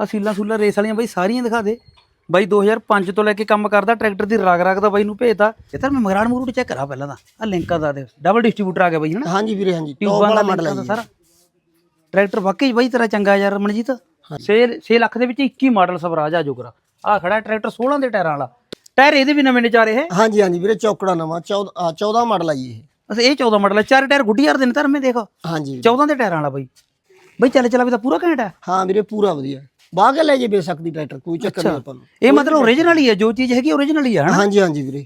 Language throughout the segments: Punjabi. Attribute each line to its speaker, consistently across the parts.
Speaker 1: ਆ ਸੀਲਾਂ ਸੂਲਾਂ ਰੇਸ ਵਾਲੀਆਂ ਬਾਈ ਸਾਰੀਆਂ ਦਿਖਾ ਦੇ। ਬਾਈ 2005 ਤੋਂ ਲੈ ਕੇ ਕੰਮ ਕਰਦਾ ਟਰੈਕਟਰ ਦੀ ਰਗ ਰਗ ਦਾ ਬਾਈ ਨੂੰ ਭੇਜਦਾ ਇਹ ਤਾਂ ਮੈਂ ਮਗਰਾੜ ਮਗਰੂਟ ਚੈੱਕ ਕਰਾ ਪਹਿਲਾਂ ਤਾਂ। ਆ ਲਿੰਕਾਂ ਦਾ ਦੇ ਡਬਲ ਡਿਸਟ੍ਰੀਬਿਊਟਰ ਆ ਗਿਆ ਬਾਈ ਹਨਾ?
Speaker 2: ਹਾਂਜੀ ਵੀਰੇ ਹਾਂਜੀ। ਟੌਪ ਵਾਲਾ ਮਾਡਲ ਹੈ
Speaker 1: ਸਾਰਾ। ਟਰੈਕਟਰ ਵਾਕਈ ਬਾਈ ਤੇਰਾ ਚੰਗਾ ਯਾਰ ਰਮਨਜੀਤ 6 6 ਲੱਖ ਦੇ ਵਿੱਚ 21 ਮਾਡਲ ਸਵਰਾਜ ਆ ਜੋਗਰਾ। ਆ ਖੜਾ ਟਰੈਕਟਰ 16 ਦੇ ਟਾਇਰਾਂ ਵਾਲਾ। ਟਾਇਰ ਇਹਦੇ ਵੀ ਨਵੇਂ ਨੇ ਚਾਰੇ ਇਹ।
Speaker 2: ਹਾਂਜੀ ਹਾਂਜੀ ਵੀਰੇ ਚੌਕੜਾ ਨਵਾਂ 14 14 ਮਾਡਲ ਆ ਜੀ ਇਹ।
Speaker 1: ਅਸ ਇਹ 14 ਮਾਡਲ ਹੈ ਚਾਰੇ ਟਾਇਰ ਗੁੱਡੀਆਰ ਦੇ ਨੇ ਧਰਮੇ ਦੇਖ।
Speaker 2: ਹਾਂਜੀ।
Speaker 1: 14 ਦੇ ਟਾਇਰਾਂ ਵਾਲਾ ਬਾਈ। ਬਾਈ ਚੱਲ ਚਲਾ ਵੀ ਤਾਂ ਪੂਰਾ ਘੈਂਟ ਹੈ
Speaker 2: ਹਾਂ ਵੀਰੇ ਪੂਰਾ ਵਧੀਆ। ਬਾਹ ਕੇ ਲੈ ਜੇ ਬੇ ਸਕਦੀ ਟਰੈਕਟਰ? ਕੋਈ ਚੱਕਰ ਨਹੀਂ ਆਪਾਂ ਨੂੰ।
Speaker 1: ਇਹ ਮਤਲਬ ਓਰੀਜਨਲ ਹੀ ਹੈ ਜੋ ਚੀਜ਼ ਹੈਗੀ ਓਰੀਜਨਲ ਹੀ ਹੈ ਹਨਾ?
Speaker 2: ਹਾਂਜੀ ਹਾਂਜੀ ਵੀਰੇ।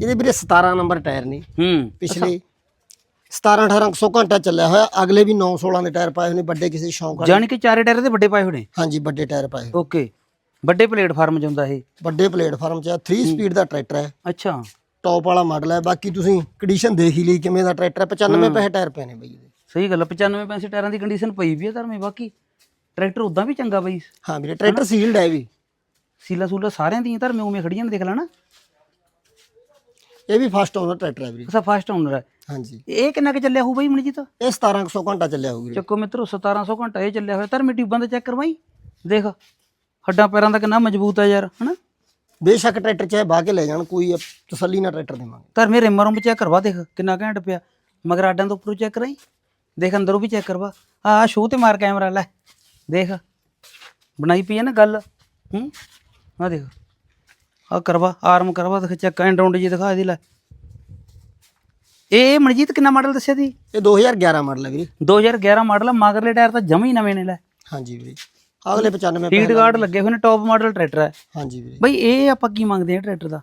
Speaker 2: ਇਹਦੇ ਵੀਰੇ 17 ਨੰਬਰ ਟਾਇਰ ਨੇ।
Speaker 1: ਹੂੰ
Speaker 2: ਪਿਛਲੇ 17 1800 ਘੰਟਾ ਚੱਲਿਆ ਹੋਇਆ। ਅਗਲੇ ਵੀ 9 16 ਦੇ ਟਾਇਰ ਪਾਏ ਹੋਏ ਨੇ ਵੱਡੇ ਕਿਸੇ ਸ਼ੌਂਕ ਵਾਲੇ
Speaker 1: ਜਾਣੀ ਕਿ ਚਾਰੇ ਟਾਇਰ ਦੇ ਵੱਡੇ ਪਾਏ ਨੇ?
Speaker 2: ਹਾਂਜੀ ਵੱਡੇ ਟਾਇਰ ਪਾਏ।
Speaker 1: ਓਕੇ। ਵੱਡੇ ਪਲੇਟਫਾਰਮ 'ਚ ਹੁੰਦਾ ਇਹ?
Speaker 2: ਵੱਡੇ ਪਲੇਟਫਾਰਮ 'ਚ 3 ਸਪੀਡ ਦਾ ਟਰੈਕਟਰ ਹੈ।
Speaker 1: ਅੱਛਾ।
Speaker 2: ਟੌਪ ਵਾਲਾ ਮਾਡਲ ਹੈ। ਬਾਕੀ ਤੁਸੀਂ ਕੰਡੀਸ਼ਨ ਦੇਖ ਹੀ ਲਈ ਕਿਵੇਂ ਦਾ ਟਰੈਕਟਰ ਹੈ। 95 ਪੈਸੇ ਟਾਇਰ ਪਏ ਨੇ ਬਈ
Speaker 1: ਸਹੀ ਗੱਲ ਹੈ 95 ਪੈਸੇ ਟਾਇਰਾਂ ਦੀ ਕੰਡੀਸ਼ਨ ਪਈ ਵੀ ਹੈ ਧਰਮੇ ਬਾਕੀ ਟਰੈਕਟਰ ਉਦਾਂ ਵੀ ਚੰਗਾ ਬਈ।
Speaker 2: ਹਾਂ ਵੀਰੇ ਟਰੈਕਟਰ ਸੀਲਡ ਹੈ ਵੀ।
Speaker 1: ਸੀਲਾ ਸੂਲਾ ਸਾਰਿਆਂ ਦੀਆਂ ਧਰਮੇ ਉਵੇਂ ਖੜੀਆਂ ਨੇ ਦੇਖ ਲੈਣਾ।
Speaker 2: ਇਹ ਵੀ ਫਸਟ ਓਨਰ ਟਰੈਕਟਰ ਹੈ ਵੀਰੇ।
Speaker 1: ਅਸਾ ਫਸਟ ਓਨਰ ਹੈ।
Speaker 2: ਹਾਂਜੀ।
Speaker 1: ਇਹ ਕਿੰਨਾ ਕੁ ਚੱਲਿਆ ਹੋਊ ਬਈ ਮਨਜੀਤ?
Speaker 2: ਇਹ 1700 ਘੰਟਾ ਚੱਲਿਆ ਹੋਊ ਵੀਰੇ।
Speaker 1: ਚੱਕੋ ਮਿੱਤਰੋ 1700 ਘੰਟਾ ਇਹ ਚੱਲਿਆ ਹੋਇਆ। ਧਰਮੇ ਟਿਊਬਾਂ ਦਾ ਚੈੱਕ ਕਰਵਾਈ? ਦੇਖ ਹੱਡਾਂ ਪੈਰਾਂ ਦਾ ਕਿੰਨਾ ਮਜ਼ਬੂਤ ਹੈ ਯਾਰ ਹਨਾ?
Speaker 2: ਬੇਸ਼ੱਕ ਟਰੈਕਟਰ ਚਾਹੇ ਬਾਹ ਕੇ ਲੈ ਜਾਣ ਕੋਈ ਤਸੱਲੀ ਨਾਲ ਟਰੈਕਟਰ ਦੇਵਾਂਗੇ।
Speaker 1: ਧਰਮੇ ਰਿਮਰ ਨੂੰ ਚੈੱਕ ਕਰਵਾ ਦੇਖ ਕਿੰਨਾ ਘੈਂਟ ਪਿਆ। ਮਗਰ ਆਡਾਂ ਤੋਂ ਉੱਪਰੋਂ ਚੈੱਕ ਕਰਾਈ। ਦੇਖ ਅੰਦਰੋਂ ਵੀ ਚੈੱਕ ਕਰਵਾ। ਆ ਸ਼ੋਅ ਤੇ ਮਾਰ ਕੈਮਰਾ ਲੈ। ਦੇਖ ਬਣਾਈ ਪਈ ਹੈ ਨਾ ਗੱਲ? ਹੂੰ? ਆ ਦੇਖ ਆ ਕਰਵਾ ਆਰਮ ਕਰਵਾ ਦੇਖ ਚੈੱਕ ਐਂਡ ਰਾਉਂਡ ਜੀ ਦਿਖਾ ਇਹਦੀ ਲੈ। ਇਹ ਮਨਜੀਤ ਕਿੰਨਾ ਮਾਡਲ ਦੱਸਿਆ ਸੀ?
Speaker 2: ਇਹ 2011 ਮਾਡਲ ਹੈ ਵੀਰੇ।
Speaker 1: 2011 ਮਾਡਲ ਆ, ਮਗਰਲੇ ਟਾਇਰ ਤਾਂ ਜਮਾ ਹੀ ਨਵੇਂ ਨੇ ਲੈ।
Speaker 2: ਹਾਂਜੀ ਵੀਰੇ ਅਗਲੇ 95
Speaker 1: ਸੀਟ ਗਾਰਡ ਲੱਗੇ ਹੋਏ ਨੇ ਟੌਪ ਮਾਡਲ ਟਰੈਕਟਰ ਹੈ।
Speaker 2: ਹਾਂਜੀ ਵੀਰੇ।
Speaker 1: ਬਈ ਇਹ ਆਪਾਂ ਕੀ ਮੰਗਦੇ ਆ ਟਰੈਕਟਰ ਦਾ?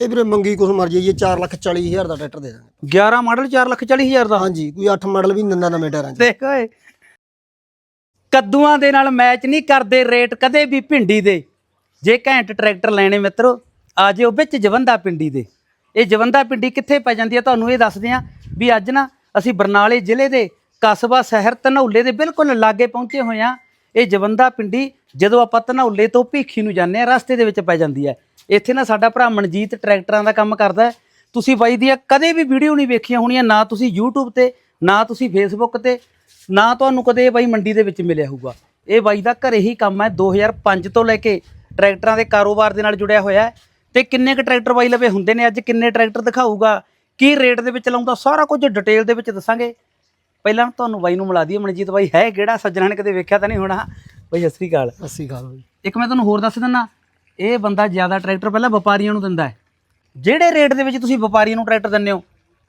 Speaker 2: ਇਹ ਵੀਰੇ ਮੰਗੀ ਕੁਛ ਮਰਜ਼ੀ ਇਹ 4 ਲੱਖ 40 ਹਜ਼ਾਰ ਦਾ ਟਰੈਕਟਰ ਦੇ ਦਾਂਗੇ
Speaker 1: 11 ਮਾਡਲ 4 ਲੱਖ 40 ਹਜ਼ਾਰ ਦਾ?
Speaker 2: ਹਾਂਜੀ ਕੋਈ 8 ਮਾਡਲ ਵੀ ਨੰਨਾ ਨਵੇਂ ਟਾਇਰਾਂ 'ਚ।
Speaker 1: ਦੇਖ ਓਏ ਕੱਦੂਆਂ ਦੇ ਨਾਲ ਮੈਚ ਨਹੀਂ ਕਰਦੇ, ਰੇਟ ਕਦੇ ਵੀ ਭਿੰਡੀ ਦੇ। ਜੇ ਘੈਂਟ ਟਰੈਕਟਰ ਲੈਣੇ ਮਿੱਤਰੋ, ਆ ਜਿਓ ਵਿੱਚ ਜਵੰਦਾ ਪਿੰਡੀ ਦੇ। ਇਹ ਜਵੰਦਾ ਪਿੰਡੀ ਕਿੱਥੇ ਪੈ ਜਾਂਦੀ ਹੈ ਤੁਹਾਨੂੰ ਇਹ ਦੱਸਦੇ ਆ ਵੀ ਅੱਜ ਨਾ ਅਸੀਂ ਬਰਨਾਲੇ ਜ਼ਿਲ੍ਹੇ ਦੇ ਕਸਬਾ ਸ਼ਹਿਰ ਧਨੌਲੇ ਦੇ ਬਿਲਕੁਲ ਲਾਗੇ ਪਹੁੰਚੇ ਹੋਏ ਆ। ਇਹ ਜਵੰਦਾ ਪਿੰਡੀ ਜਦੋਂ ਆਪਾਂ ਧਨੌਲੇ ਤੋਂ ਭੀਖੀ ਨੂੰ ਜਾਂਦੇ ਆ, ਰਸਤੇ ਦੇ ਵਿੱਚ ਪੈ ਜਾਂਦੀ ਹੈ ਇੱਥੇ ਨਾ ਸਾਡਾ ਭਰਾ ਮਨਜੀਤ ਟਰੈਕਟਰਾਂ ਦਾ ਕੰਮ ਕਰਦਾ ਤੁਸੀਂ ਬਾਈ ਦੀਆਂ ਕਦੇ ਵੀ ਵੀਡੀਓ ਨਹੀਂ ਵੇਖੀਆਂ ਹੋਣੀਆਂ, ਨਾ ਤੁਸੀਂ YouTube ਤੇ, ਨਾ ਤੁਸੀਂ Facebook ਤੇ ਨਾ ਤੁਹਾਨੂੰ ਕਦੇ ਇਹ ਬਾਈ ਮੰਡੀ ਦੇ ਵਿੱਚ ਮਿਲਿਆ ਹੋਊਗਾ। ਇਹ ਬਾਈ ਦਾ ਘਰੇ ਹੀ ਕੰਮ ਹੈ 2005 ਤੋਂ ਲੈ ਕੇ ਟਰੈਕਟਰਾਂ ਦੇ ਕਾਰੋਬਾਰ ਦੇ ਨਾਲ ਜੁੜਿਆ ਹੋਇਆ ਹੈ। ਤੇ ਕਿੰਨੇ ਕੁ ਟਰੈਕਟਰ ਬਾਈ ਲਵੇ ਹੁੰਦੇ ਨੇ ਅੱਜ ਕਿੰਨੇ ਟਰੈਕਟਰ ਦਿਖਾਊਗਾ ਕੀ ਰੇਟ ਦੇ ਵਿੱਚ ਲਾਉਂਦਾ ਸਾਰਾ ਕੁਝ ਡਿਟੇਲ ਦੇ ਵਿੱਚ ਦੱਸਾਂਗੇ। ਪਹਿਲਾਂ ਤੁਹਾਨੂੰ ਬਾਈ ਨੂੰ ਮਿਲਾ ਦਈਏ ਮਨਜੀਤ ਬਾਈ ਹੈ ਕਿਹੜਾ? ਸੱਜਣਾ ਨੇ ਕਦੇ ਵੇਖਿਆ ਤਾਂ ਨਹੀਂ ਹੋਣਾ। ਬਾਈ ਸਤਿ ਸ੍ਰੀ ਅਕਾਲ।
Speaker 2: ਅੱਸੀ ਗੱਲ ਹੋਈ
Speaker 1: ਇੱਕ ਮੈਂ ਤੁਹਾਨੂੰ ਹੋਰ ਦੱਸ ਦਿੰਦਾ ਇਹ ਬੰਦਾ ਜ਼ਿਆਦਾ ਟਰੈਕਟਰ ਪਹਿਲਾਂ ਵਪਾਰੀਆਂ ਨੂੰ ਦਿੰਦਾ ਹੈ। ਜਿਹੜੇ ਰੇਟ ਦੇ ਵਿੱਚ ਤੁਸੀਂ ਵਪਾਰੀਆਂ ਨੂੰ ਟਰੈਕਟਰ ਦਿੰਦੇ ਹੋ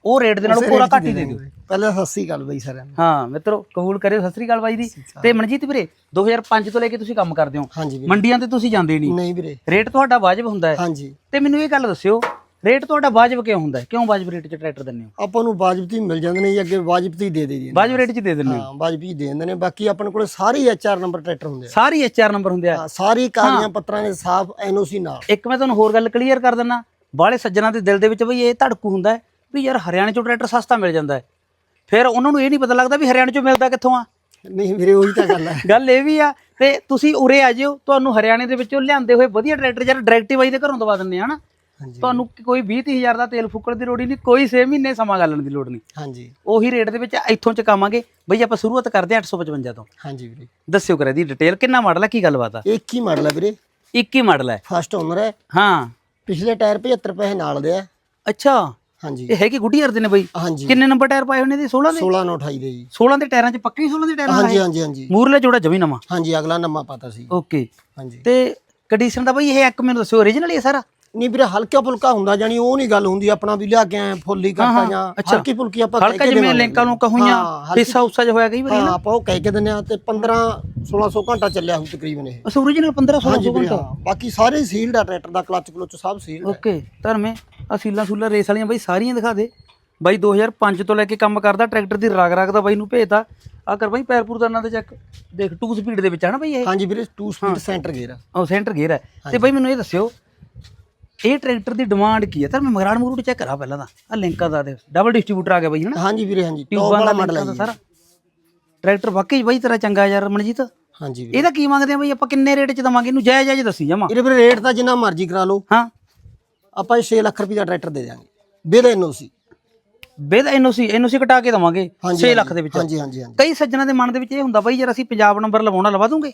Speaker 1: ਉਹ ਰੇਟ ਦੇ ਨਾਲੋਂ ਪੂਰਾ ਘੱਟ ਹੀ ਦੇ ਦਿਓ।
Speaker 2: ਪਹਿਲਾਂ ਸੱਸੀ ਗੱਲ ਬਈ ਸਾਰਿਆਂ ਨੂੰ।
Speaker 1: ਹਾਂ ਮਿੱਤਰੋ ਕਬੂਲ ਕਰਿਓ ਸਤਿ ਸ੍ਰੀ ਅਕਾਲ ਬਾਈ ਦੀ ਤੇ ਮਨਜੀਤ ਵੀਰੇ 2005 ਤੋਂ ਲੈ ਕੇ ਤੁਸੀਂ ਕੰਮ ਕਰਦੇ ਹੋ। ਮੰਡੀਆਂ ਤੇ ਤੁਸੀਂ ਜਾਂਦੇ ਨਹੀਂ।
Speaker 2: ਨਹੀਂ ਵੀਰੇ।
Speaker 1: ਰੇਟ ਤੁਹਾਡਾ ਵਾਜਬ ਹੁੰਦਾ ਹੈ।
Speaker 2: ਹਾਂਜੀ।
Speaker 1: ਤੇ ਮੈਨੂੰ ਇਹ ਗੱਲ ਦੱਸਿਓ ਰੇਟ ਤੁਹਾਡਾ ਵਾਜਬ ਕਿਉਂ ਹੁੰਦਾ ਹੈ? ਕਿਉਂ ਵਾਜਬ ਰੇਟ 'ਚ ਟਰੈਕਟਰ ਦਿੰਦੇ ਹੋ?
Speaker 2: ਆਪਾਂ ਨੂੰ ਵਾਜਬਤੀ ਮਿਲ ਜਾਂਦੇ ਨੇ ਜੀ ਅੱਗੇ ਵਾਜਬਤੀ ਦੇ ਦੇ ਜੀ
Speaker 1: ਵਾਜਬ ਰੇਟ 'ਚ ਦੇ ਦਿੰਦੇ ਹੋ?
Speaker 2: ਹਾਂ ਵਾਜਬੀ ਦੇ ਦਿੰਦੇ ਨੇ। ਬਾਕੀ ਆਪਣੇ ਕੋਲ ਸਾਰੇ ਐਚਆਰ ਨੰਬਰ ਟਰੈਕਟਰ ਹੁੰਦੇ ਆ।
Speaker 1: ਸਾਰੀ ਐਚਆਰ ਨੰਬਰ ਹੁੰਦੇ ਆ।
Speaker 2: ਹਾਂ, ਸਾਰੀ ਕਾਗਜ਼ਾਂ ਪੱਤਰਾਂ ਦੇ ਸਾਫ਼ ਐਨਓਸੀ ਨਾਲ।
Speaker 1: ਇੱਕ ਮੈਂ ਤੁਹਾਨੂੰ ਹੋਰ ਗੱਲ ਕਲੀਅਰ ਕਰ ਦਿੰਦਾ। ਬਾਹਲੇ ਸੱਜਣਾ ਦੇ ਦਿਲ ਦੇ ਵਿੱਚ ਬਈ ਇਹ ਧੜਕੂ ਹੁੰਦਾ ਹੈ। ਵੀ ਯਾਰ ਹਰਿਆਣੇ 'ਚੋਂ ਟਰੈਕਟਰ ਸਸਤਾ ਮਿਲ ਜਾਂਦਾ ਹੈ। ਫਿਰ ਉਹਨਾਂ ਨੂੰ ਇਹ ਨਹੀਂ ਪਤਾ ਲੱਗਦਾ ਵੀ ਹਰਿਆਣੇ 'ਚੋਂ ਮਿਲਦਾ ਕਿੱਥੋਂ ਆ।
Speaker 2: ਨਹੀਂ ਵੀਰੇ ਉਹੀ ਤਾਂ ਗੱਲ ਹੈ।
Speaker 1: ਗੱਲ ਇਹ ਵੀ ਆ ਤੇ ਤੁਸੀਂ ਉਰੇ ਆ ਜਿਓ ਤੁਹਾਨੂੰ ਹਰਿਆਣੇ ਦੇ ਵਿੱਚੋਂ ਲਿਆਂਦੇ ਹੋਏ ਵਧੀਆ ਟਰੈਕਟਰ ਯਾਰ ਡਾਇਰੈਕਟਿਵ ਬਾਈ ਦੇ ਘਰੋਂ ਦਵਾ ਦਿੰਦੇ ਆ ਹਨਾ? ਤੁਹਾਨੂੰ ਕੋਈ 20 ਹਜ਼ਾਰ ਦਾ ਤੇਲ ਫੂਕਣ ਦੀ ਲੋੜ ਹੀ ਨਹੀਂ ਕੋਈ 6 ਮਹੀਨੇ ਸਮਾਂ ਗਾਲਣ ਦੀ ਲੋੜ ਨਹੀਂ।
Speaker 2: ਹਾਂਜੀ।
Speaker 1: ਉਹੀ ਰੇਟ ਦੇ ਵਿੱਚ ਇੱਥੋਂ ਚਕਾਵਾਂਗੇ। ਬਈ ਆਪਾਂ ਸ਼ੁਰੂਆਤ ਕਰਦੇ ਹਾਂ 855 ਤੋਂ।
Speaker 2: ਹਾਂਜੀ ਵੀਰੇ।
Speaker 1: ਦੱਸਿਓ ਕਰੇ ਦੀ ਡਿਟੇਲ ਕਿੰਨਾ ਮਾਡਲ ਹੈ ਕੀ ਗੱਲਬਾਤ ਆ?
Speaker 2: ਇਹ ਇੱਕ ਹੀ ਮਾਡਲ ਹੈ ਵੀਰੇ।
Speaker 1: 21 ਮਾਡਲ ਹੈ
Speaker 2: ਫਸਟ ਓਨਰ ਹੈ
Speaker 1: ਹਾਂ।
Speaker 2: ਪਿਛਲੇ ਟਾਇਰ 75 ਪੈਸੇ ਨਾਲ ਦੇ ਆ।
Speaker 1: ਅੱਛਾ।
Speaker 2: ਹਾਂਜੀ।
Speaker 1: ਇਹ ਹੈਗੀ ਗੁੱਡੀ ਦੇ ਨੇ ਬਈ?
Speaker 2: ਹਾਂਜੀ।
Speaker 1: ਕਿੰਨੇ ਨੰਬਰ ਟਾਇਰ ਪਾਏ ਹੋਏ ਨੇ ਇਹਦੇ? 16 ਦੇ?
Speaker 2: 16 ਨੌ 28 ਦੇ ਜੀ।
Speaker 1: 16 ਦੇ ਟਾਇਰਾਂ 'ਚ ਪੱਕੇ ਹੀ 16 ਦੇ ਟਾਇਰ
Speaker 2: ਹਾਂਜੀ ਹਾਂਜੀ ਹਾਂਜੀ।
Speaker 1: ਮੂਰਲੇ ਜੋੜਾ ਜਮੀ ਨਵਾਂ?
Speaker 2: ਹਾਂਜੀ ਅਗਲਾ ਨੰਮਾ ਪਤਾ ਸੀ।
Speaker 1: ਓਕੇ।
Speaker 2: ਹਾਂਜੀ।
Speaker 1: ਤੇ ਕੰਡੀਸ਼ਨ ਦਾ ਬਈ ਇਹ ਇੱਕ ਮੈਨੂੰ ਦੱਸਿਓ ਓਰੀਜਨਲ ਹੀ ਹੈ ਸਾਰਾ?
Speaker 2: ਨਹੀਂ ਵੀਰੇ ਹਲਕਾ ਫੁਲਕਾ ਹੁੰਦਾ ਜਾਨੀ ਉਹ ਨਹੀਂ ਗੱਲ ਹੁੰਦੀ ਆਪਣਾ ਵੀ ਲਿਆ ਕੇ ਆਏ ਫੁੱਲੀ ਕਰਤਾ ਜਾਂ ਹਲਕੀ ਫੁਲਕੀ ਆਪਾਂ
Speaker 1: ਹਲਕਾ ਜਿਵੇਂ ਲਿੰਕਾਂ ਨੂੰ ਕਹੂਈਆਂ ਹਿੱਸਾ ਉਸਾ ਜਿਹਾ ਹੋਇਆ ਕਈ ਵਾਰੀ
Speaker 2: ਹਾਂ ਆਪਾਂ ਉਹ ਕਹਿ ਕੇ ਦਿੰਦੇ ਆ ਤੇ 15 1600 ਘੰਟਾ ਚੱਲਿਆ ਹੋਊ ਤਕਰੀਬਨ ਇਹ।
Speaker 1: ਅਸ ਓਰੀਜਨਲ 15
Speaker 2: ਹਾਂਜੀ
Speaker 1: 16
Speaker 2: ਵੀਰੇ ਹਾਂ ਬਾਕੀ ਸਾਰੇ ਸੀਲਡ ਆ ਟਰੈਕਟਰ ਦਾ ਕਲਚ ਕਲੁਚ ਸਭ ਸੀਲਡ
Speaker 1: ਓਕੇ ਧਰਮੇ ਆ ਸੀਲਾਂ ਸੂਲਾਂ ਰੇਸ ਵਾਲੀਆਂ ਬਾਈ ਸਾਰੀਆਂ ਦਿਖਾ ਦੇ। ਬਾਈ 2005 ਤੋਂ ਲੈ ਕੇ ਕੰਮ ਕਰਦਾ ਟਰੈਕਟਰ ਦੀ ਰਗ ਰਗ ਦਾ ਬਾਈ ਨੂੰ ਭੇਜਦਾ ਆ ਕਰ ਬਾਈ ਪੈਰਪੁਰ ਦਾ ਇਹਨਾਂ ਦੇ ਚੈੱਕ। ਦੇਖ 2 ਸਪੀਡ ਦੇ ਵਿੱਚ ਹੈ ਨਾ ਬਾਈ ਇਹ?
Speaker 2: ਹਾਂਜੀ ਵੀਰੇ 2 ਸਪੀਡ ਸੈਂਟਰ ਗੇਅਰ
Speaker 1: ਉਹ ਸੈਂਟਰ ਗੇਅਰ ਹੈ ਤੇ ਬਾਈ ਮੈਨੂੰ ਇਹ ਦੱਸਿਓ ਇਹ ਟਰੈਕਟਰ ਦੀ ਡਿਮਾਂਡ ਕੀ ਹੈ ਤਾਂ ਮੈਂ ਮਗਰਾੜ ਮਗਰੂਟ ਚੈੱਕ ਕਰਾ ਪਹਿਲਾਂ ਤਾਂ। ਆ ਲਿੰਕਾਂ ਦਾ ਦੇ ਡਬਲ ਡਿਸਟ੍ਰੀਬਿਊਟਰ ਆ ਗਿਆ ਬਾਈ ਹਨਾ?
Speaker 2: ਹਾਂਜੀ ਵੀਰੇ ਹਾਂਜੀ। ਟੌਪ ਵਾਲਾ ਮਾਡਲ ਹੈ
Speaker 1: ਸਾਰਾ। ਟਰੈਕਟਰ ਵਾਕਈ ਬਾਈ ਤੇਰਾ ਚੰਗਾ ਯਾਰ ਮਨਜੀਤ
Speaker 2: ਹਾਂਜੀ ਵੀਰੇ।
Speaker 1: ਇਹਦਾ ਕੀ ਮੰਗਦੇ ਆ ਬਾਈ ਆਪਾਂ? ਕਿੰਨੇ ਰੇਟ ਚ ਦਵਾਂਗੇ? ਇਹਨੂੰ ਜਾਇਜ਼ ਜਾਇਜ਼ ਦੱਸੀ ਜਾਵਾਂ।
Speaker 2: ਇਹਦੇ ਵੀਰੇ ਰੇਟ ਤਾਂ ਜਿੰਨਾ ਮਰਜ਼ੀ ਕਰਾ ਲਓ।
Speaker 1: ਹਾਂ।
Speaker 2: ਆਪਾਂ ਇਹ 6 ਲੱਖ ਰੁਪਏ ਦਾ ਟਰੈਕਟਰ ਦੇ ਦਿਆਂਗੇ। Bill NOC.
Speaker 1: ਬੇਦ ਐਨਓਸੀ ਐਨਓਸੀ ਕਟਾ ਕੇ ਦਵਾਂਗੇ 6 ਲੱਖ ਦੇ ਵਿੱਚ।
Speaker 2: ਹਾਂਜੀ ਹਾਂਜੀ ਹਾਂਜੀ।
Speaker 1: ਕਈ ਸੱਜਣਾ ਦੇ ਮਨ ਦੇ ਵਿੱਚ ਇਹ ਹੁੰਦਾ ਬਾਈ ਯਾਰ ਅਸੀਂ ਪੰਜਾਬ ਨੰਬਰ ਲਵਾਉਣਾ ਲਵਾ ਦੂੰਗੇ?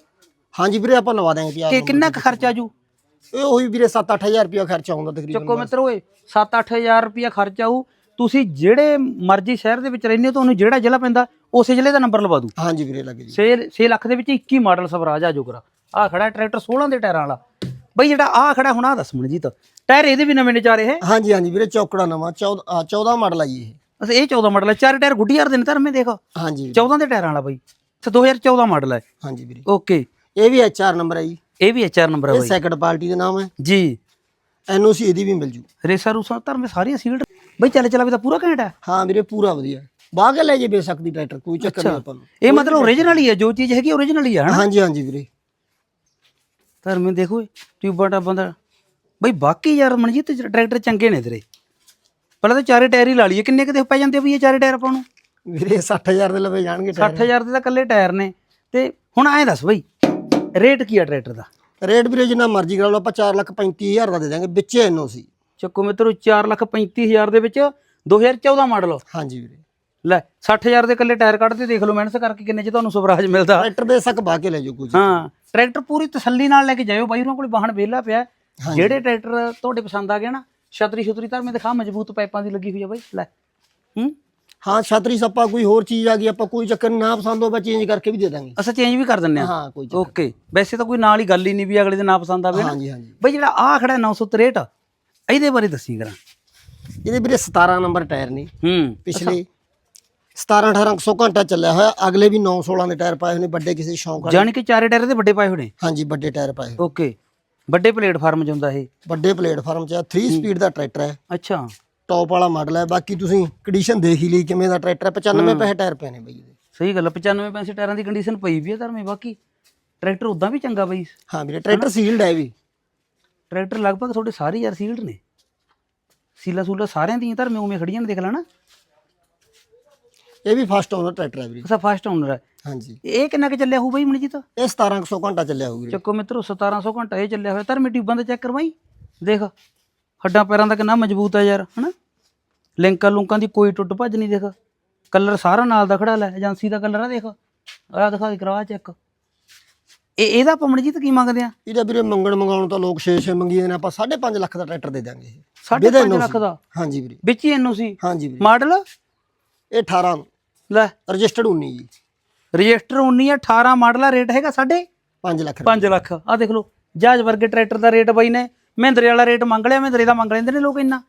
Speaker 2: ਹਾਂਜੀ ਵੀਰੇ ਆਪਾਂ ਲਵਾ ਦਾਂਗੇ ਪਿਆਰ
Speaker 1: ਕਿ ਕਿੰਨਾ ਕੁ ਖਰਚਾ ਜੂ
Speaker 2: ਇਹ ਉਹੀ ਵੀਰੇ 7-8000 ਰੁਪਇਆ ਖਰਚਾ ਆਉਂਦਾ ਤਕਰੀਬਨ
Speaker 1: ਚੱਕੋ ਮਿੱਤਰ ਓਏ 7-8000 ਰੁਪਇਆ ਖਰਚਾ ਆਊ। ਤੁਸੀਂ ਜਿਹੜੇ ਮਰਜ਼ੀ ਸ਼ਹਿਰ ਦੇ ਵਿੱਚ ਰਹਿੰਦੇ ਹੋ ਤੁਹਾਨੂੰ ਜਿਹੜਾ ਜ਼ਿਲ੍ਹਾ ਪੈਂਦਾ ਉਸੇ ਜ਼ਿਲ੍ਹੇ ਦਾ ਨੰਬਰ ਲਵਾ ਦੂ
Speaker 2: ਹਾਂਜੀ ਵੀਰੇ ਲੱਗ ਜੀ।
Speaker 1: 6 6 ਲੱਖ ਦੇ ਵਿੱਚ 21 ਮਾਡਲ ਸਵਰਾਜ ਆ ਜੋਗਰਾ ਆ ਖੜਾ ਟਰੈਕਟਰ 16 ਦੇ ਟਾਇਰਾਂ ਵਾਲਾ। ਬਈ ਜਿਹੜਾ ਆ ਖੜਾ ਹੁਣ ਆ ਦੱਸ ਮਨਜੀਤ ਟਾਇਰ ਇਹਦੇ ਵੀ ਨਵੇਂ ਨੇ ਚਾਰੇ ਇਹ?
Speaker 2: ਹਾਂਜੀ ਹਾਂਜੀ ਵੀਰੇ ਚੌਕੜਾ ਨਵਾਂ 14 14 ਮਾਡਲ ਆ ਜੀ ਇਹ।
Speaker 1: ਅਸ ਇਹ 14 ਮਾਡਲ ਹੈ ਚਾਰੇ ਟਾਇਰ ਗੁੱਡੀਆਰ ਦੇ ਨੇ ਧਰਮੇ ਦੇਖ।
Speaker 2: ਹਾਂਜੀ ਵੀਰੇ,
Speaker 1: 14 ਦੇ ਟਾਇਰਾਂ ਵਾਲਾ ਬਈ ਤੇ 2014 ਮਾਡਲ ਹੈ
Speaker 2: ਹਾਂਜੀ ਵੀਰੇ।
Speaker 1: ਓਕੇ।
Speaker 2: ਇਹ ਵੀ ਐਚਆਰ ਨੰਬਰ ਹੈ ਜੀ।
Speaker 1: ਇਹ ਵੀ ਐਚਆਰ ਨੰਬਰ ਹੈ
Speaker 2: ਇਹ ਸੈਕੰਡ ਪਾਰਟੀ ਦਾ ਨਾਮ ਹੈ।
Speaker 1: ਜੀ।
Speaker 2: ਐਨਓਸੀ ਇਹਦੀ ਵੀ ਮਿਲ ਜੂ।
Speaker 1: ਰੇਸਾ ਰੂਸਾ ਧਰਮੇ ਸਾਰੀਆਂ ਸੀਟ ਬਈ ਚੱਲ ਚਲਾ ਵੀ ਤਾਂ ਪੂਰਾ ਘੈਂਟ ਹੈ
Speaker 2: ਹਾਂ ਵੀਰੇ ਪੂਰਾ ਵਧੀਆ। ਬਾਹ ਕੇ ਲੈ ਜੇ ਬੇ ਸਕਦੀ ਟਰੈਕਟਰ ਕੋਈ ਚੱਕਰ ਨਹੀਂ ਆਪਾਂ ਨੂੰ।
Speaker 1: ਇਹ ਮਤਲਬ ਓਰੀਜਨਲ ਹੀ ਹੈ ਜੋ ਚੀਜ਼ ਹੈਗੀ ਓਰੀਜਨਲ ਹੀ ਹੈ
Speaker 2: ਹਾਂਜੀ ਹਾਂਜੀ ਵੀਰੇ।
Speaker 1: ਧਰਮੇ ਦੇਖੋ ਟਿਊਬਾਂ ਟਾਬਾਂ ਦਾ। ਬਈ ਬਾਕੀ ਯਾਰ ਮਨਜੀਤ ਟਰੈਕਟਰ ਚੰਗੇ ਨੇ ਤੇਰੇ। ਪਹਿਲਾਂ ਤਾਂ ਚਾਰੇ ਟਾਇਰ ਹੀ ਲਾ ਲਈਏ। ਕਿੰਨੇ ਕਿਤੇ ਪੈ ਜਾਂਦੇ ਆ ਵੀ ਇਹ ਚਾਰੇ ਟਾਇਰ ਆਪਾਂ ਨੂੰ?
Speaker 2: ਵੀਰੇ 60000 ਦੇ ਲਵੇ ਜਾਣਗੇ ਟਾਇਰ।
Speaker 1: 60000 ਦੇ ਤਾਂ ਇਕੱਲੇ ਟਾਇਰ ਨੇ। ਤੇ ਹੁਣ ਐਂ ਦੱਸ ਬਈ ਰੇਟ ਕੀ ਆ ਟਰੈਕਟਰ ਦਾ?
Speaker 2: ਰੇਟ ਵੀਰੇ ਜਿੰਨਾ ਮਰਜ਼ੀ ਕਰਾ ਲਓ ਆਪਾਂ 435000 ਦਾ ਦੇ ਦਾਂਗੇ ਵਿੱਚੇ ਐਨਓਸੀ
Speaker 1: ਚੱਕੋ ਮਿੱਤਰੋ 435000 ਦੇ ਵਿੱਚ 2014 ਮਾਡਲ।
Speaker 2: ਹਾਂਜੀ ਵੀਰੇ।
Speaker 1: ਲੈ 60000 ਦੇ ਇਕੱਲੇ ਟਾਇਰ ਕੱਢਦੇ ਦੇਖ ਲਓ। ਮਿਹਨਤ ਕਰਕੇ ਕਿੰਨੇ ਚ ਤੁਹਾਨੂੰ ਸਵਰਾਜ ਮਿਲਦਾ।
Speaker 2: ਟਰੈਕਟਰ ਬੇਸ਼ੱਕ ਬਾਹ ਕੇ ਲੈ ਜਾਓ ਕੋਈ
Speaker 1: ਹਾਂ ਟਰੈਕਟਰ ਪੂਰੀ ਤਸੱਲੀ ਨਾਲ ਲੈ ਕੇ ਜਾਇਓ ਬਾਈ ਉਹਨਾਂ ਕੋਲ ਵਾਹਣ ਵਿਹਲਾ ਪਿਆ। ਹੈ। ਜਿਹੜੇ ਟਰੈਕਟਰ ਤੁਹਾਡੇ ਪਸੰਦ ਆ ਗਏ ਨਾ ਛਤਰੀ ਛਤਰੀ ਧਰਮੇ ਦਿਖਾ ਮਜ਼ਬੂਤ ਪਾਈਪਾਂ ਦੀ ਲੱਗੀ ਹੋਈ ਆ ਬਾਈ ਲੈ। ਹੂੰ?
Speaker 2: ਹਾਂ ਛਤਰੀ ਸੱਪਾ ਕੋਈ ਹੋਰ ਚੀਜ਼ ਆ ਗਈ ਆਪਾਂ ਕੋਈ ਚੱਕਰ ਨੀ, ਨਾ ਪਸੰਦ ਹੋਵੇ ਚੇਂਜ ਕਰਕੇ ਵੀ ਦੇ ਦਾਂਗੇ।
Speaker 1: ਅਸਾਂ ਚੇਂਜ ਵੀ ਕਰ ਦਿੰਨੇ ਆ?
Speaker 2: ਹਾਂ ਕੋਈ ਚੱਕਰ
Speaker 1: ਓਕੇ ਵੈਸੇ ਤਾਂ ਕੋਈ ਨਾਲ ਹੀ ਗੱਲ ਹੀ ਨਹੀਂ ਵੀ ਅਗਲੇ ਦੇ ਨਾ ਪਸੰਦ ਆਵੇ ਨਾ।
Speaker 2: ਹਾਂਜੀ ਹਾਂਜੀ।
Speaker 1: ਬਈ ਜਿਹੜਾ ਆ ਖੜਾ 963 ਇਹਦੇ ਬਾਰੇ ਦੱਸੀ ਕਰਾਂ
Speaker 2: ਇਹਦੇ ਵੀਰੇ 17 ਨੰਬਰ ਟਾਇਰ ਨੇ।
Speaker 1: ਹੂੰ।
Speaker 2: ਪਿਛਲੇ 17 1800 ਘੰਟਾ ਚੱਲਿਆ ਹੋਇਆ। ਅਗਲੇ ਵੀ 9 16 ਦੇ ਟਾਇਰ ਪਾਏ ਹੋਏ ਨੇ ਵੱਡੇ ਕਿਸੇ ਸ਼ੌਂਕ ਵਾਲੇ।
Speaker 1: ਜਾਣੀ ਕਿ ਚਾਰੇ ਟਾਇਰ ਦੇ ਵੱਡੇ ਪਾਏ ਨੇ?
Speaker 2: ਹਾਂਜੀ ਵੱਡੇ ਟਾਇਰ ਪਾਏ ਹੋਏ।
Speaker 1: ਓਕੇ। ਵੱਡੇ ਪਲੇਟਫਾਰਮ 'ਚ ਹੁੰਦਾ ਇਹ?
Speaker 2: ਵੱਡੇ ਪਲੇਟਫਾਰਮ 'ਚ 3 ਸਪੀਡ ਦਾ ਟਰੈਕਟਰ ਹੈ।
Speaker 1: ਅੱਛਾ।
Speaker 2: ਟੌਪ ਵਾਲਾ ਮਾਡਲ ਹੈ। ਬਾਕੀ ਤੁਸੀਂ ਕੰਡੀਸ਼ਨ ਦੇਖ ਹੀ ਲਈ ਕਿਵੇਂ ਦਾ ਟਰੈਕਟਰ ਹੈ। 95 ਪੈਸੇ ਟਾਇਰ ਪਏ ਨੇ ਬਈ ਇਹਦੇ।
Speaker 1: ਸਹੀ ਗੱਲ ਆ, 95 ਪੈਸੇ ਟਾਇਰਾਂ ਦੀ ਕੰਡੀਸ਼ਨ ਪਈ ਵੀ ਆ ਧਰਮੇ ਬਾਕੀ ਟਰੈਕਟਰ ਉਦਾਂ ਵੀ ਚੰਗਾ ਬਈ।
Speaker 2: ਹਾਂ ਵੀਰੇ ਟਰੈਕਟਰ ਸੀਲਡ ਹੈ ਇਹ ਵੀ।
Speaker 1: ਟਰੈਕਟਰ ਲਗਭਗ ਤੁਹਾਡੇ ਸਾਰੇ ਯਾਰ ਸੀਲਡ ਨੇ। ਸੀਲਾ ਸੂਲਾ ਸਾਰਿਆਂ ਦੀਆਂ ਧਰਮੇ ਉਵੇਂ ਖੜੀਆਂ ਨੇ ਦੇਖ ਲੈਣਾ।
Speaker 2: ਇਹ ਵੀ ਫਸਟ ਓਨਰ ਟਰੈਕਟਰ ਹੈ ਵੀਰੇ।
Speaker 1: ਅਸਾ ਫਸਟ ਓਨਰ ਹੈ।
Speaker 2: ਹਾਂਜੀ।
Speaker 1: ਇਹ ਕਿੰਨਾ ਕੁ ਚੱਲਿਆ ਹੋਊ ਬਈ ਮਨਜੀਤ
Speaker 2: ਇਹ 1700 ਘੰਟਾ ਚੱਲਿਆ ਹੋਊ ਵੀਰੇ।
Speaker 1: ਚੱਕੋ ਮਿੱਤਰੋ 1700 ਘੰਟਾ ਇਹ ਚੱਲਿਆ ਹੋਇਆ। ਧਰਮੇ ਟਿਊਬਾਂ ਦਾ ਚੈੱਕ ਕਰਵਾਈ? ਦੇਖ ਹੱਡਾਂ ਪੈਰਾਂ ਦਾ ਕਿੰਨਾ ਮਜ਼ਬੂਤ ਆ ਯਾਰ ਹਨਾ? ਲਿੰਕਾਂ ਲੁੰਕਾਂ ਦੀ ਕੋਈ ਟੁੱਟ ਭੱਜ ਨਹੀਂ ਦੇਖ। ਕਲਰ ਸਾਰਾ ਨਾਲ ਦਾ ਖੜਾ ਲੈ ਏਜੰਸੀ ਦਾ ਕਲਰ ਆ ਦੇਖ। ਆ ਦਿਖਾ ਕੇ ਕਰਵਾ ਚੈੱਕ ਇਹ ਇਹਦਾ ਆਪਾਂ ਮਨਜੀਤ ਕੀ ਮੰਗਦੇ ਆ?
Speaker 2: ਇਹਦਾ ਵੀਰੇ ਮੰਗਣ ਮੰਗਾਉਣ ਤਾਂ ਲੋਕ 6-6 ਮੰਗੀਏ ਨੇ ਆਪਾਂ 5.5 ਲੱਖ ਦਾ ਟਰੈਕਟਰ ਦੇ ਦਾਂਗੇ ਇਹ।
Speaker 1: 5.5 ਲੱਖ ਦਾ?
Speaker 2: ਹਾਂਜੀ ਵੀਰੇ।
Speaker 1: ਵਿੱਚ ਹੀ ਐਨਓਸੀ
Speaker 2: ਹਾਂਜੀ ਵੀਰੇ।
Speaker 1: ਮਾਡਲ?
Speaker 2: ਇਹ 18
Speaker 1: ਲੈ।
Speaker 2: ਰਜਿਸਟਰਡ 19 ਜੀ।
Speaker 1: ਰਜਿਸਟਰ 19 ਆ 18 ਮਾਡਲ ਆ ਰੇਟ ਹੈਗਾ ਸਾਢੇ
Speaker 2: 5 ਲੱਖ ਰੁਪਏ।
Speaker 1: 5 ਲੱਖ। ਆ ਦੇਖ ਲਓ ਜਹਾਜ਼ ਵਰਗੇ ਟਰੈਕਟਰ ਦਾ ਰੇਟ ਬਾਈ ਨੇ। ਮਹਿੰਦਰੇ ਵਾਲਾ ਰੇਟ ਮੰਗ ਲਿਆ ਮਹਿੰਦਰੇ ਦਾ ਮੰਗ ਲੈਂਦੇ ਨੇ ਲੋਕ ਇੰਨਾ।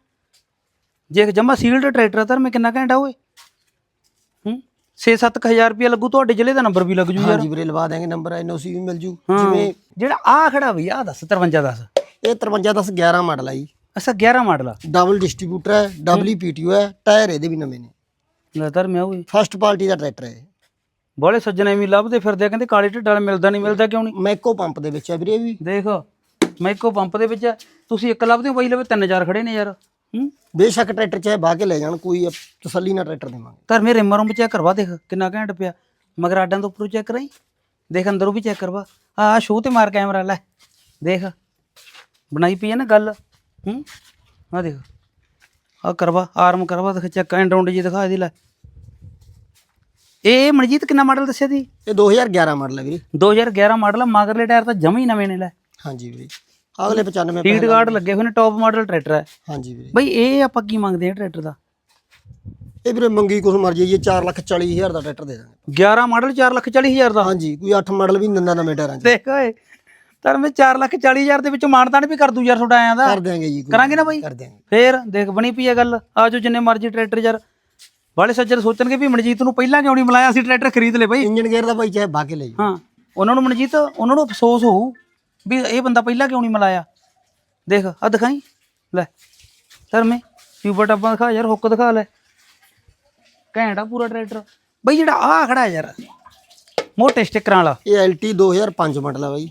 Speaker 1: ਜੇ ਜਮਾ ਸੀਲਡ ਟਰੈਕਟਰ ਤਾਂ ਮੈਂ ਕਿੰਨਾ ਘੰਟਾ ਓਏ? ਹੂੰ? 6-7000 ਰੁਪਏ ਲੱਗੂ ਤੁਹਾਡੇ ਜ਼ਿਲ੍ਹੇ ਦਾ ਨੰਬਰ ਵੀ ਲੱਗ ਜੂ ਯਾਰ।
Speaker 2: ਹਾਂਜੀ ਵੀਰੇ ਲਵਾ ਦਾਂਗੇ ਨੰਬਰ ਐਨਓਸੀ ਵੀ ਮਿਲ ਜੂ। ਜਿਵੇਂ
Speaker 1: ਜਿਹੜਾ ਆ ਖੜਾ ਬਈ ਆ ਦੱਸ 53 ਦੱਸ।
Speaker 2: ਇਹ 53 10 11 ਮਾਡਲ ਆ ਜੀ।
Speaker 1: ਅਸਾ 11 ਮਾਡਲ ਆ।
Speaker 2: ਡਬਲ ਡਿਸਟ੍ਰੀਬਿਊਟਰ ਹੈ ਡਬਲ ਪੀਟੀਓ ਹੈ ਟਾਇਰ ਇਹਦੇ ਵੀ ਨਵੇਂ ਨੇ।
Speaker 1: ਲਤਰ ਮੈਂ ਓਏ
Speaker 2: ਫਸਟ ਪਾਰਟੀ ਦਾ ਟਰੈਕਟਰ ਹੈ
Speaker 1: ਬੋਲੇ ਸੱਜਣ ਐਵੇਂ ਲੱਭਦੇ ਫਿਰਦੇ ਆ, ਕਹਿੰਦੇ ਕਾਲੇ ਢਿੱਡ ਵਾਲਾ ਮਿਲਦਾ ਨਹੀਂ ਮਿਲਦਾ ਕਿਉਂ ਨਹੀਂ
Speaker 2: ਮੈਕੋ ਪੰਪ ਦੇ ਵਿੱਚ ਹੈ ਵੀਰੇ ਇਹ ਵੀ।
Speaker 1: ਦੇਖ ਮੈਕੋ ਪੰਪ ਦੇ ਵਿੱਚ ਤੁਸੀਂ ਇੱਕ ਲੱਭਦੇ ਹੋ ਬਾਈ ਲਵੇ 3000 ਖੜੇ ਨੇ ਯਾਰ। ਹੂੰ?
Speaker 2: ਬੇਸ਼ੱਕ ਟਰੈਕਟਰ ਚਾਹੇ ਬਾਹ ਕੇ ਲੈ ਜਾਣ ਕੋਈ ਤਸੱਲੀ ਨਾਲ ਟਰੈਕਟਰ ਦੇਵਾਂਗੇ।
Speaker 1: ਧਰ ਮੇਰੇ ਮਰੋਂ ਵੀ ਚੈੱਕ ਕਰਵਾ ਦੇਖ ਕਿੰਨਾ ਘੈਂਟ ਪਿਆ। ਮਗਰ ਆਡਾਂ ਤੋਂ ਉੱਪਰੋਂ ਚੈੱਕ ਕਰਾਈ। ਦੇਖ ਅੰਦਰੋਂ ਵੀ ਚੈੱਕ ਕਰਵਾ। ਆ ਸ਼ੋਅ ਤੇ ਮਾਰ ਕੈਮਰਾ ਲੈ। ਦੇਖ। ਬਣਾਈ ਪਈ ਹੈ ਨਾ ਗੱਲ। ਹੂੰ? ਆ ਦੇਖ। ਆ ਕਰਵਾ ਆਰਮ ਕਰਵਾ ਦੇਖ ਚੈੱਕ ਐਂਡ ਰਾਉਂਡ ਜੀ ਦਿਖਾ ਇਹਦੀ ਲੈ। ਇਹ ਮਨਜੀਤ ਕਿੰਨਾ ਮਾਡਲ ਦੱਸਿਆ ਦੀ?
Speaker 2: ਇਹ 2011 ਮਾਡਲ ਹੈ ਵੀਰੇ।
Speaker 1: 2011 ਮਾਡਲ ਆ ਮਗਰਲੇ ਟਾਇਰ ਤਾਂ ਜਮਾ ਹੀ ਨਵੇਂ ਨੇ ਲੈ।
Speaker 2: ਹਾਂਜੀ ਵੀਰੇ। ਅਗਲੇ 95
Speaker 1: ਫੀਡ ਗਾਰਡ ਲੱਗੇ ਹੋਏ ਨੇ ਟੌਪ ਮਾਡਲ ਟਰੈਕਟਰ ਹੈ
Speaker 2: ਹਾਂਜੀ ਵੀਰੇ।
Speaker 1: ਬਈ ਇਹ ਆਪਾਂ ਕੀ ਮੰਗਦੇ ਆ ਟਰੈਕਟਰ ਦਾ?
Speaker 2: ਇਹ ਵੀਰੇ ਮੰਗੀ ਕੁਛ ਮਰਜ਼ੀ ਇਹ 4 ਲੱਖ 40 ਹਜ਼ਾਰ ਦਾ ਟਰੈਕਟਰ ਦੇ ਦਾਂਗੇ
Speaker 1: 11 ਮਾਡਲ 4 ਲੱਖ 40 ਹਜ਼ਾਰ ਦਾ?
Speaker 2: ਹਾਂਜੀ ਕੋਈ 8 ਮਾਡਲ ਵੀ ਨੰਨਾ ਨਵੇਂ ਟਾਇਰਾਂ 'ਚ।
Speaker 1: ਦੇਖ ਓਏ ਤਾਂ ਮੈਂ 4 ਲੱਖ 40 ਹਜ਼ਾਰ ਦੇ ਵਿੱਚੋਂ ਮਾਨਤਾਨ ਵੀ ਕਰ ਦੂ ਯਾਰ ਤੁਹਾਡਾ ਆਇਆ ਦਾ।
Speaker 2: ਕਰ ਦਿਆਂਗੇ ਜੀ ਕੋਈ
Speaker 1: ਕਰਾਂਗੇ ਨਾ ਬਾਈ?
Speaker 2: ਕਰ ਦਿਆਂਗੇ।
Speaker 1: ਫੇਰ ਦੇਖ ਬਣੀ ਪਈ ਆ ਗੱਲ। ਆਜੋ ਜਿੰਨੇ ਮਰਜ਼ੀ ਟਰੈਕਟਰ ਯਾਰ। ਵਾਲੇ ਸੱਜਣ ਸੋਚਣਗੇ ਵੀ ਮਨਜੀਤ ਨੂੰ ਪਹਿਲਾਂ ਕਿਉਂ ਨਹੀਂ ਮਿਲਾਇਆ ਸੀ ਟਰੈਕਟਰ ਖਰੀਦ ਲੈ ਬਾਈ?
Speaker 2: ਇੰਜਨ ਗੇਅਰ ਦਾ ਬਾਈ ਚਾਹੇ ਬਾਹ ਕੇ ਲੈ ਜਾਓ।
Speaker 1: ਹਾਂ ਉਹਨਾਂ ਨੂੰ ਮਨਜੀਤ ਉਹਨਾਂ ਨੂੰ ਅਫਸੋਸ ਹੋਊ ਵੀ ਇਹ ਬੰਦਾ ਪਹਿਲਾਂ ਕਿਉਂ ਨਹੀਂ ਮਿਲਾਇਆ। ਦੇਖ ਆ ਦਿਖਾਈ? ਲੈ ਧਰਮੇ ਟਿਊਬਰ ਟੱਬਾਂ ਦਿਖਾ ਯਾਰ ਹੁੱਕ ਦਿਖਾ ਲੈ। ਘੈਂਟ ਆ ਪੂਰਾ ਟਰੈਕਟਰ। ਬਈ ਜਿਹੜਾ ਆ ਖੜਾ ਯਾਰ ਮੋਟੇ ਸਟਿੱਕਰਾਂ ਵਾਲਾ।
Speaker 2: ਇਹ LT 2005 ਮਾਡਲ ਹੈ ਬਾਈ।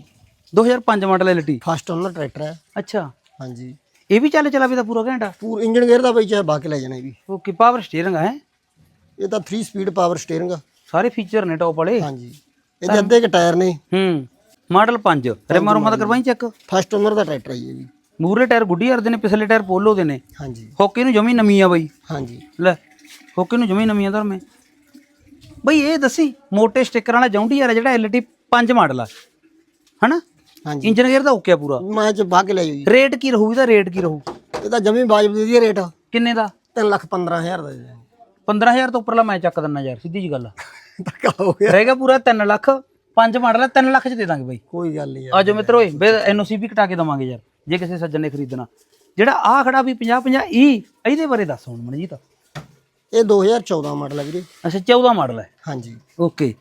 Speaker 1: 2005 model LT
Speaker 2: first owner tractor ਹੈ।
Speaker 1: ਅੱਛਾ।
Speaker 2: ਹਾਂਜੀ।
Speaker 1: ਇਹ ਵੀ ਚੱਲ ਚਲਾ ਵੀ ਤਾਂ ਪੂਰਾ ਘੰਟਾ
Speaker 2: ਪੂਰ ਇੰਜਨ ਗੇਅਰ ਦਾ ਬਾਈ ਚਾਹੇ ਬਾਹ ਕੇ ਲੈ ਜਾਣਾ ਇਹ ਵੀ।
Speaker 1: ਓਕੇ ਪਾਵਰ ਸਟੀਅਰਿੰਗ ਹੈ?
Speaker 2: ਇਹ ਤਾਂ 3 ਸਪੀਡ ਪਾਵਰ ਸਟੀਅਰਿੰਗ
Speaker 1: ਸਾਰੇ ਫੀਚਰ ਨੇ ਟੌਪ ਵਾਲੇ।
Speaker 2: ਹਾਂਜੀ। ਇਹਦੇ ਅੱਧੇ ਕ ਟਾਇਰ ਨੇ।
Speaker 1: ਹੂੰ। ਮਾਡਲ 5 ਰਿਮਾ ਰੁਮਾ ਦਾ ਕਰਵਾਈ ਚੈੱਕ
Speaker 2: ਫਸਟ ਓਨਰ ਦਾ ਟਰੈਕਟਰ ਹੈ ਇਹ ਵੀ।
Speaker 1: ਮੂਰੇ ਟਾਇਰ ਗੁੱਡੀਅਰ ਦੇ ਨੇ ਪਿਛਲੇ ਟਾਇਰ ਪੋਲੋ ਦੇ ਨੇ।
Speaker 2: ਹਾਂਜੀ।
Speaker 1: ਹੋਕੀ ਨੂੰ ਜਮੀ ਨਵੀਂ ਆ ਬਈ।
Speaker 2: ਹਾਂਜੀ।
Speaker 1: ਲੈ ਹੋਕੀ ਨੂੰ ਜਮੀ ਨਵੀਂ ਆ ਧਰਮੇ। ਬਈ ਇਹ ਦੱਸੀ ਮੋਟੇ ਸਟicker ਵਾਲਾ ਜੌਂਡੀਅਰ ਆ ਜਿਹੜਾ ਐਲਟੀ 5 ਮਾਡਲ ਆ। ਹਨਾ?
Speaker 2: ਹਾਂਜੀ।
Speaker 1: ਇੰਜਨ ਗੇਅਰ ਤਾਂ ਓਕੇ ਆ ਪੂਰਾ?
Speaker 2: ਮੈਂ ਚ ਕੇ ਲੈ ਜੀ।
Speaker 1: ਰੇਟ ਕੀ ਰਹੂ ਇਹਦਾ ਰੇਟ ਕੀ ਰਹੂ?
Speaker 2: ਇਹ ਤਾਂ ਜਮੀ ਬਾਜਬ ਦੀ ਦੀ ਰੇਟ।
Speaker 1: ਕਿੰਨੇ ਦਾ?
Speaker 2: 3 ਲੱਖ 15000 ਦਾ ਜੀ
Speaker 1: 15000 ਤੋਂ ਉੱਪਰਲਾ ਮੈਂ ਚੱਕ ਦਿੰਨਾ ਯਾਰ ਸਿੱਧੀ ਜੀ ਗੱਲ ਆ।
Speaker 2: ਧੱਕਾ ਹੋ ਗਿਆ।
Speaker 1: ਰਹੇਗਾ ਪੂਰਾ 3 ਲੱਖ ਪੰਜ ਮਾਡਲ ਹੈ 3 ਲੱਖ ਚ ਦੇ ਦਾਂਗੇ ਬਾਈ।
Speaker 2: ਕੋਈ ਗੱਲ ਨਹੀਂ ਯਾਰ।
Speaker 1: ਆਜੋ ਮਿੱਤਰੋ ਓਏ ਐਨਓਸੀ ਵੀ ਕਟਾ ਕੇ ਦਵਾਂਗੇ ਯਾਰ ਜੇ ਕਿਸੇ ਸੱਜਣ ਨੇ ਖਰੀਦਣਾ। ਜਿਹੜਾ ਆ ਖੜਾ ਵੀ 50 50 ਈ ਇਹਦੇ ਬਾਰੇ ਦੱਸ ਹੁਣ ਮਨਜੀਤ।
Speaker 2: ਇਹ 2014 ਮਾਡਲ ਹੈ ਵੀਰੇ।
Speaker 1: ਅੱਛਾ 14 ਮਾਡਲ ਹੈ
Speaker 2: ਹਾਂਜੀ।
Speaker 1: ਓਕੇ।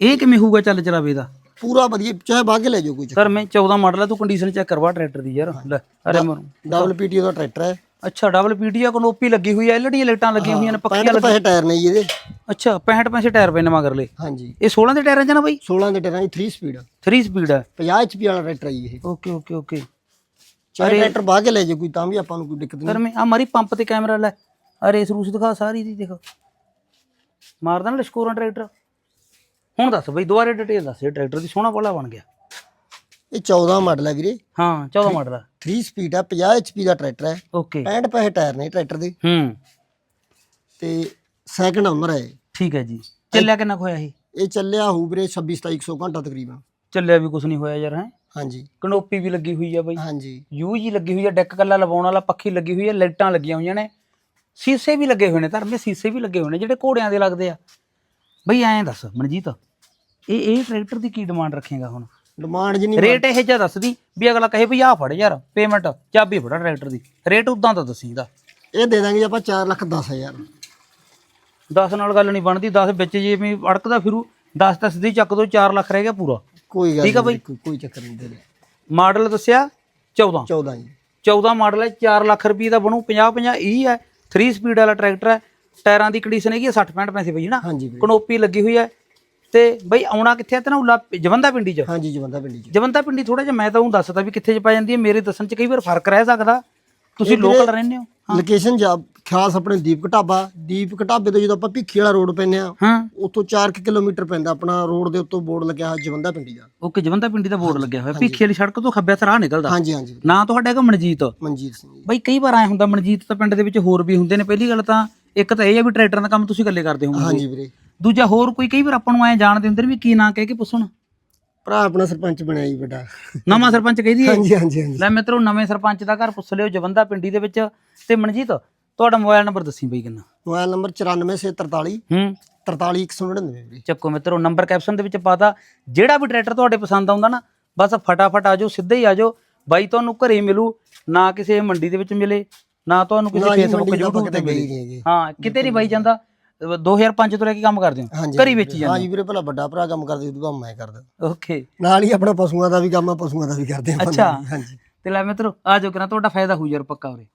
Speaker 1: ਇਹ ਕਿਵੇਂ ਹੋਊਗਾ ਚੱਲ ਚਲਾਵੇ ਦਾ?
Speaker 2: ਪੂਰਾ ਵਧੀਆ ਚਾਹੇ ਕੇ ਲੈ ਜਾਓ ਕੋਈ ਚੱਕਰ
Speaker 1: ਸਰ ਮੈਂ 14 ਮਾਡਲ ਹੈ ਤੂੰ ਕੰਡੀਸ਼ਨ ਚੈੱਕ ਕਰਵਾ ਟਰੈਕਟਰ ਦੀ ਯਾਰ। ਲੈ ਅਰੇ ਮਰ
Speaker 2: ਡਬਲ ਪੀਟੀ ਦਾ ਟਰੈਕਟਰ ਹੈ।
Speaker 1: ਅੱਛਾ ਡਬਲ ਪੀਟੀਆ ਕਨੋਪੀ ਲੱਗੀ ਹੋਈ ਹੈ ਐਲਡੀ ਲਾਈਟਾਂ ਲੱਗੀਆਂ ਹੋਈਆਂ ਨੇ ਪੱਕੀਆਂ
Speaker 2: 65 ਪੈਸੇ ਟਾਇਰ ਨੇ ਜੀ ਇਹਦੇ।
Speaker 1: ਅੱਛਾ 65 ਪੈਸੇ ਟਾਇਰ ਪਏ ਨੇ ਮਗਰਲੇ
Speaker 2: ਹਾਂਜੀ।
Speaker 1: ਇਹ 16 ਦੇ ਟਾਇਰਾਂ ਚ ਨਾ ਬਾਈ?
Speaker 2: 16 ਦੇ ਟਾਇਰਾਂ ਦੀ 3 ਸਪੀਡ
Speaker 1: 3 ਸਪੀਡ ਹੈ
Speaker 2: 50 HP ਵਾਲਾ ਟਰੈਕਟਰ ਹੈ ਜੀ ਇਹ।
Speaker 1: ਓਕੇ ਓਕੇ ਓਕੇ
Speaker 2: ਚਾਹੇ ਟਰੈਕਟਰ ਬਾਹ ਕੇ ਲੈ ਜਾਓ ਕੋਈ ਤਾਂ ਵੀ ਆਪਾਂ ਨੂੰ ਕੋਈ ਦਿੱਕਤ ਨਹੀਂ।
Speaker 1: ਸਰ ਮੈਂ ਆ ਮਾਰੀ ਪੰਪ ਤੇ ਕੈਮਰਾ ਲੈ। ਆ ਰੇਸ ਰੂਸ ਦਿਖਾ ਸਾਰੀ ਦੀ ਦੇਖ। ਮਾਰਦਾ ਨਾ ਲਸ਼ਕੋਰਾਂ ਟਰੈਕਟਰ। ਹੁਣ ਦੱਸ ਬਈ ਦੁਬਾਰੇ ਡਿਟੇਲ ਦੱਸ ਇਹ ਟਰੈਕਟਰ ਦੀ ਸੋਹਣਾ ਬੋਲਾ ਬਣ ਗਿਆ।
Speaker 2: ਇਹ 14 ਮਾਡਲ ਹੈ ਵੀਰੇ।
Speaker 1: ਹਾਂ 14 ਮਾਡਲ ਆ।
Speaker 2: 3 ਸਪੀਡ ਹੈ 50 HP ਦਾ ਟਰੈਕਟਰ ਹੈ
Speaker 1: ਓਕੇ
Speaker 2: 65 ਪੈਸੇ ਟਾਇਰ ਨੇ ਟਰੈਕਟਰ ਦੇ।
Speaker 1: ਹੂੰ।
Speaker 2: ਤੇ ਸੈਕੰਡ ਓਨਰ ਹੈ ਇਹ।
Speaker 1: ਠੀਕ ਹੈ ਜੀ। ਚੱਲਿਆ ਕਿੰਨਾ ਕੁ ਹੋਇਆ ਇਹ?
Speaker 2: ਇਹ ਚੱਲਿਆ ਹੋਊ ਵੀਰੇ 26 2700 ਘੰਟਾ ਤਕਰੀਬਨ।
Speaker 1: ਚੱਲਿਆ ਵੀ ਕੁਝ ਨਹੀਂ ਹੋਇਆ ਯਾਰ ਹੈ?
Speaker 2: ਹਾਂਜੀ।
Speaker 1: ਕਨੋਪੀ ਵੀ ਲੱਗੀ ਹੋਈ ਆ ਬਈ।
Speaker 2: ਹਾਂਜੀ।
Speaker 1: ਯੂ ਜੀ ਲੱਗੀ ਹੋਈ ਆ ਡੈਕ ਕੱਲਾ ਲਵਾਉਣ ਵਾਲਾ ਪੱਖੀ ਲੱਗੀ ਹੋਈ ਆ ਲਾਈਟਾਂ ਲੱਗੀਆਂ ਹੋਈਆਂ ਨੇ। ਸੀਸੇ ਵੀ ਲੱਗੇ ਹੋਏ ਨੇ ਧਰਮੇ ਸੀਸੇ ਵੀ ਲੱਗੇ ਹੋਏ ਨੇ ਜਿਹੜੇ ਘੋੜਿਆਂ ਦੇ ਲੱਗਦੇ ਆ। ਬਈ ਐਂ ਦੱਸ ਮਨਜੀਤ। ਇਹ ਇਹ ਟਰੈਕਟਰ ਦੀ ਕੀ ਡਿਮਾਂਡ ਰੱਖੇਗਾ ਹੁਣ?
Speaker 2: ਡਿਮਾਂਡ ਜਿੰਨੀ
Speaker 1: ਰੇਟ ਇਹ ਜਿਹਾ ਦੱਸਦੀ ਵੀ ਅਗਲਾ ਕਹੇ ਵੀ ਆਹ ਫੜ ਯਾਰ ਪੇਮੈਂਟ ਚਾਬੀ ਫੜਾ ਟਰੈਕਟਰ ਦੀ। ਰੇਟ ਉਦਾਂ ਤਾਂ ਦੱਸੀ ਇਹਦਾ।
Speaker 2: ਇਹ ਦੇ ਦਾਂਗੇ ਜੀ ਆਪਾਂ 4 ਲੱਖ 10000
Speaker 1: 10 ਨਾਲ ਗੱਲ ਨਹੀਂ ਬਣਦੀ 10 ਵਿੱਚ ਜਿਵੇਂ ਅੜਕਦਾ ਫਿਰੂ 10 ਤਾਂ ਸਿੱਧੀ ਚੱਕ ਦੋ 4 ਲੱਖ ਰਹਿ ਗਿਆ ਪੂਰਾ।
Speaker 2: ਕੋਈ ਗੱਲ
Speaker 1: ਠੀਕ ਆ ਬਾਈ।
Speaker 2: ਕੋਈ ਚੱਕਰ ਨਹੀਂ ਦੇ ਦੇ।
Speaker 1: ਮਾਡਲ ਦੱਸਿਆ 14
Speaker 2: 14 ਜੀ।
Speaker 1: 14 ਮਾਡਲ ਹੈ 4 ਲੱਖ ਰੁਪਏ ਦਾ ਬਣੂ 50 50 ਈ ਹੈ 3 ਸਪੀਡ ਵਾਲਾ ਟਰੈਕਟਰ ਹੈ ਟਾਇਰਾਂ ਦੀ ਕੰਡੀਸ਼ਨ ਹੈਗੀ 60 65 ਪੈਸੇ ਪਈ ਨਾ?
Speaker 2: ਹਾਂਜੀ
Speaker 1: ਕਨੋਪੀ ਲੱਗੀ ਹੋਈ ਹੈ ਤੇ ਬਈ ਆਉਣਾ ਕਿੱਥੇ ਹੈ ਤੈਨੂੰ ਜਵੰਦਾ ਪਿੰਡੀ ਚ।
Speaker 2: ਹਾਂਜੀ ਜਵੰਦਾ ਪਿੰਡੀ ਚ।
Speaker 1: ਜਵੰਦਾ ਪਿੰਡੀ ਥੋੜਾ ਜਿਹਾ ਮੈਂ ਤਾਂ ਉਹ ਦੱਸਦਾ ਵੀ ਕਿੱਥੇ ਚ ਪੈ ਜਾਂਦੀ ਹੈ। ਮੇਰੇ ਦੱਸਣ ਚ ਕਈ ਵਾਰ ਫ਼ਰਕ ਰਹਿ ਸਕਦਾ। ਤੁਸੀਂ ਲੋਕਲ ਰਹਿੰਦੇ ਹੋ।
Speaker 2: ਲੋਕੇਸ਼ਨ ਜਾ ਖਾਸ ਆਪਣੇ ਦੀਪਕ ਢਾਬਾ ਦੀਪਕ ਢਾਬੇ ਤੋਂ ਜਦੋਂ ਆਪਾਂ ਭਿੱਖੀ ਵਾਲਾ ਰੋਡ ਪੈਨੇ ਆ
Speaker 1: ਹਾਂ।
Speaker 2: ਉੱਥੋਂ 4 ਕਿਲੋਮੀਟਰ ਪੈਂਦਾ ਆਪਣਾ ਰੋਡ ਦੇ ਉੱਤੋਂ ਬੋਰਡ ਲੱਗਿਆ ਹੋਇਆ ਜਵੰਦਾ ਪਿੰਡੀ ਦਾ।
Speaker 1: ਓਕੇ ਜਵੰਦਾ ਪਿੰਡੀ ਦਾ ਬੋਰਡ ਲੱਗਿਆ ਹੋਇਆ। ਭੀਖੀ ਵਾਲੀ ਸੜਕ ਤੋਂ ਖੱਬੇ ਰਾਹ ਨਿਕਲਦਾ।
Speaker 2: ਹਾਂਜੀ ਹਾਂਜੀ।
Speaker 1: ਨਾਂ ਤੁਹਾਡਾ ਹੈਗਾ ਮਨਜੀਤ?
Speaker 2: ਮਨਜੀਤ ਸਿੰਘ
Speaker 1: ਬਈ ਕਈ ਵਾਰ ਐ ਹੁੰਦਾ ਮਨਜੀਤ ਤਾਂ ਪਿੰਡ ਦੇ ਵਿੱਚ ਹੋਰ ਵੀ ਹੁੰਦੇ ਨੇ। ਪਹਿਲੀ ਗੱਲ ਤਾਂ ਇੱਕ ਤਾਂ ਇਹ ਹੈ ਵੀ ਟਰੈਕਟਰਾਂ ਦਾ ਕੰਮ ਤੁਸੀਂ ਇਕੱਲੇ ਕਰਦੇ ਹੋਵੋਗੇ।
Speaker 2: ਹਾਂਜੀ ਵੀਰੇ।
Speaker 1: ਦੂਜਾ ਹੋਰ ਕੋਈ ਕਈ ਵਾਰ ਆਪਾਂ ਨੂੰ ਐ ਜਾਣਦੇ ਹੁੰਦੇ ਨੇ ਵੀ ਕੀ ਨਾਂ ਕਹਿ ਕੇ ਪੁੱਛਣ
Speaker 2: ਭਰਾ ਆਪਣਾ ਸਰਪੰਚ ਬਣਿਆ ਜੀ ਵੱਡਾ।
Speaker 1: ਨਵਾਂ ਸਰਪੰਚ ਕਹਿ ਦਈਏ।
Speaker 2: ਹਾਂਜੀ ਹਾਂਜੀ ਹਾਂਜੀ।
Speaker 1: ਲੈ ਮਿੱਤਰੋ ਨਵੇਂ ਸਰਪੰਚ ਦਾ ਘਰ ਪੁੱਛ ਲਿਓ ਜਵੰਦਾ ਪਿੰਡੀ ਦੇ ਵਿੱਚ। ਤੇ ਮਨਜੀਤ ਤੁਹਾਡਾ ਮੋਬਾਈਲ ਨੰਬਰ ਦੱਸੀ ਬਈ ਕਿੰਨਾ?
Speaker 2: ਮੋਬਾਈਲ ਨੰਬਰ 9443
Speaker 1: ਹੂੰ।
Speaker 2: 43199 ਵੀਰੇ।
Speaker 1: ਚੱਕੋ ਮਿੱਤਰੋ ਨੰਬਰ ਕੈਪਸ਼ਨ ਦੇ ਵਿੱਚ ਪਾਤਾ ਜਿਹੜਾ ਵੀ ਟਰੈਕਟਰ ਤੁਹਾਡੇ ਪਸੰਦ ਆਉਂਦਾ ਨਾ ਬਸ ਫਟਾਫਟ ਆ ਜਾਓ ਸਿੱਧੇ ਹੀ ਆ ਜਾਓ। ਬਾਈ ਤੁਹਾਨੂੰ ਘਰੇ ਹੀ ਮਿਲੂ ਨਾ ਕਿਸੇ ਮੰਡੀ ਦੇ ਵਿੱਚ ਮਿਲੇ ਨਾ ਤੁਹਾਨੂੰ ਕਿਸੇ ਫੇਸਬੁੱਕ YouTube ਤੇ ਮਿਲੇ। ਹਾਂ ਕਿਤੇ ਨਹੀਂ ਬਾਈ ਜਾਂਦਾ। 2005 ਤੋਂ ਲੈ ਕੇ ਕੰਮ ਕਰਦੇ ਹੋ? ਘਰੀ ਵੇਚੀ ਜਾਂਦੇ
Speaker 2: ਹਾਂਜੀ ਵੀਰੇ ਪਹਿਲਾਂ ਵੱਡਾ ਭਰਾ ਕੰਮ ਕਰਦੇ ਉਦੋਂ ਬਾਅਦ ਮੈਂ ਕਰਦਾ।
Speaker 1: ਓਕੇ।
Speaker 2: ਨਾਲ ਹੀ ਆਪਣਾ ਪਸ਼ੂਆਂ ਦਾ ਵੀ ਕੰਮ ਆ ਪਸ਼ੂਆਂ ਦਾ ਵੀ ਕਰਦੇ ਆਪਾਂ
Speaker 1: ਅੱਛਾ।
Speaker 2: ਹਾਂਜੀ।
Speaker 1: ਤੇ ਲੈ ਮਿੱਤਰੋ ਆ ਜਾਓ ਕਿਰਾ ਤੁਹਾਡਾ ਫਾਇਦਾ ਹੋਊ ਯਾਰ ਪੱਕਾ ਉਰੇ।